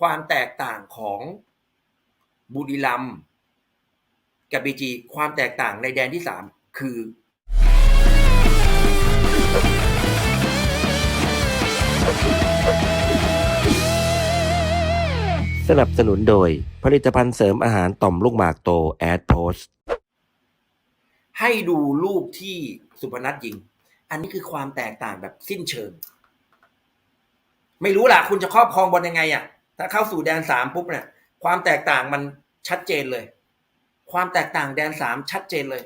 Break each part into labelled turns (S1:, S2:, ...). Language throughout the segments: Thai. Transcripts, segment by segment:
S1: ความแตกต่างของบุรีรัมย์กับบีจีความแตกต่างในแดนที่สามคือ
S2: สนับสนุนโดยผลิตภัณฑ์เสริมอาหารต่อมลูกหมากโตแอดโพส
S1: ให้ดูลูกที่สุพนัทยิง อันนี้คือความแตกต่างแบบสิ้นเชิง ไม่รู้ล่ะ คุณจะครอบครองบอลยังไงอะ ถ้าเข้าสู่แดนสามปุ๊บเนี่ย ความแตกต่างมันชัดเจนเลย ความแตกต่างแดนสามชัดเจนเลย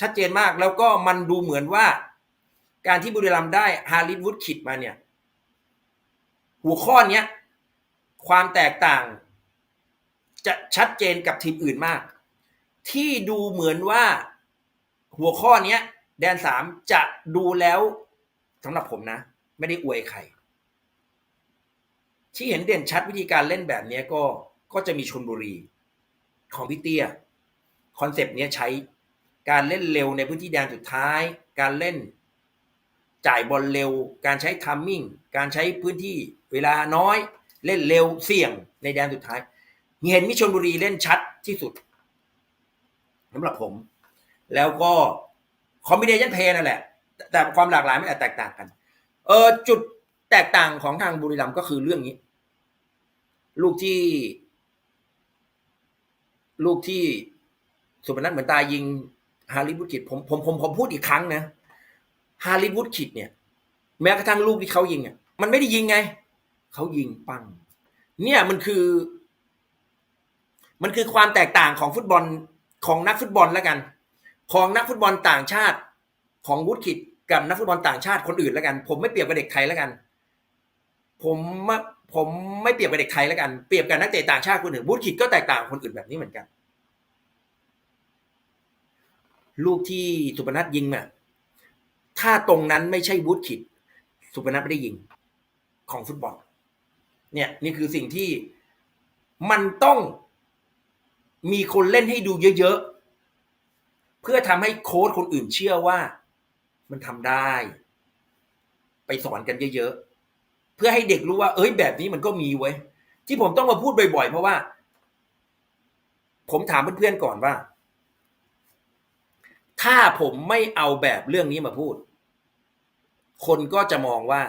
S1: ชัดเจนมากแล้วก็มันดูเหมือนว่า การที่บุรีรัมย์ได้ฮาริสวูดคิดมาเนี่ย หัวข้อเนี้ยความแตกต่าง จะชัดเจนกับทีมอื่นมาก ที่ดูเหมือนว่าหัวข้อเนี้ย แดนสามจะดูแล้วสำหรับผมนะ ไม่ได้อวยใคร ที่เห็นเด่นชัดวิธีการเล่นแบบนี้ก็ก็จะมีชนบุรีของพี่เตี้ยคอนเซปต์นี้ใช้การเล่นเร็วในพื้นที่แดนสุดท้าย การเล่นจ่ายบอลเร็ว การใช้ทัมมิ่ง การใช้พื้นที่เวลาน้อย เล่นเร็วเสี่ยงในแดนสุดท้ายมีเห็นมิชนบุรีเล่นชัดที่สุดสำหรับผม แล้วก็คอมบิเนชันเพย์นั่นแหละแต่แต่ความหลากหลายมันอาจแตกต่างกัน เออจุดแตกต่างของทางบุรีรัมย์ก็คือเรื่องนี้ ลูกที่ ลูกที่สุพนัทเหมือนตายิงฮาริวุดคิดผมผมผมผมพูดอีกครั้งนะฮาริวุดคิดเนี่ย แม้กระทั่งลูกที่เขายิงอะ มันไม่ได้ยิงไงเขายิงปัง เนี่ยมันคือ มันคือความแตกต่างของฟุตบอลของนักฟุตบอลแล้วกัน ของนักฟุตบอลต่างชาติ ของวุฒิคิดกับนักฟุตบอลต่างชาติคนอื่นแล้วกัน ผมไม่เปรียบกับเด็กไทยแล้วกัน ผมม่ผมไม่เปรียบกับเด็กไทยแล้วกัน เปรียบกับนักเตะต่างชาติคนอื่นวุฒิคิดก็แตกต่างคนอื่นแบบนี้เหมือนกัน ลูกที่สุพนัทยิงน่ะถ้าตรงนั้นไม่ใช่วุฒิคิด สุพนัทไม่ได้ยิงของฟุตบอล เนี่ยนี่คือสิ่งที่มันต้องมีคนเล่นให้ดูเยอะๆ เพื่อทำให้โค้ชคนอื่นเชื่อว่ามันทำได้ ไปสอนกันเยอะๆ เพื่อให้เด็กรู้ว่า เอ้ยแบบนี้มันก็มีเว้ยที่ผมต้องมาพูดบ่อยๆ เพราะว่า ผมถามเพื่อนๆก่อนว่า ถ้าผมไม่เอาแบบเรื่องนี้มาพูด คนก็จะมองว่า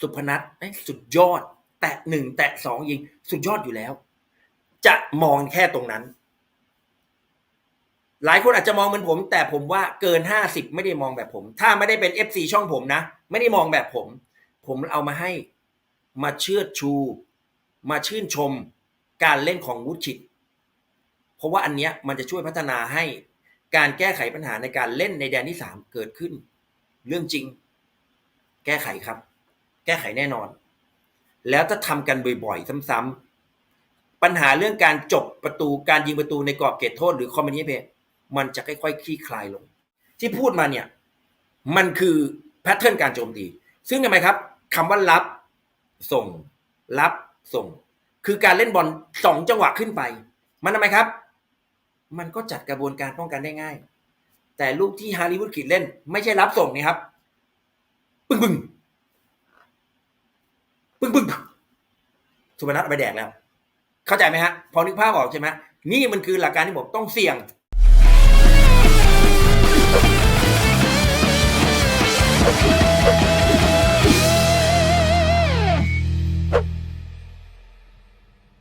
S1: สุพนัทสุดยอด แตะหนึ่งแตะสองยิง สุดยอดอยู่แล้ว จะมองแค่ตรงนั้น หลายคนอาจจะมองเหมือนผม แต่ผมว่าเกินห้าสิบไม่ได้มองแบบผม ถ้าไม่ได้เป็นเอฟซีช่องผมนะไม่ได้มองแบบผม ผมเอามาให้มาเชิดชู มาชื่นชมการเล่นของวุฒิชิต เพราะว่าอันเนี้ยมันจะช่วยพัฒนาให้การแก้ไขปัญหาในการเล่นในแดนที่สามเกิดขึ้น เรื่องจริง แก้ไขครับ แก้ไขแน่นอน แล้วถ้าทำกันบ่อยๆ ซ้ำๆปัญหาเรื่องการจบประตูการยิงประตูในกรอบเขตโทษหรือคอมมินิเพย์มันจะค่อยๆคลี่คลายลง ที่พูดมาเนี่ย มันคือแพทเทิร์นการโจมตี ซึ่งทำไมครับ คำว่ารับส่ง รับส่ง คือการเล่นบอลสองจังหวะขึ้นไป มันทำไมครับ มันก็จัดกระบวนการป้องกันได้ง่าย แต่ลูกที่ฮาริวุดขีดเล่น ไม่ใช่รับส่งนี่ครับ ปึ้งปึ้งปึ้งปึ้งสุพนัทเอาไปแดกแล้ว เข้าใจไหมฮะ พอนึกภาพออกใช่ไหมนี่มันคือหลักการที่ผมต้องเสี่ยง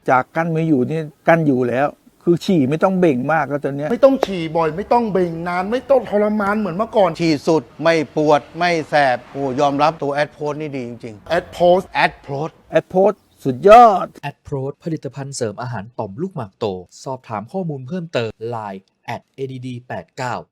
S3: จากกั้นไม่อยู่นี่กั้นอยู่แล้ว คือฉี่ไม่ต้องเบ่งมากแล้วตอนเนี้ย
S4: ไม่ต้องฉี่บ่อย ไม่ต้องเบ่งนาน ไม่ต้องทรมานเหมือนเมื่อก่อน
S5: ฉีดสุดไม่ปวดไม่แสบโอ้ยอมรับตัวแอดโพสนี่ดีจริง
S4: แอดโพส
S5: ๆแอดโพส
S3: แอดโพสสุดยอด
S6: แอดโพรดผลิตภัณฑ์เสริมอาหารต่อมลูกหมากโต สอบถามข้อมูลเพิ่มเติม Line at add89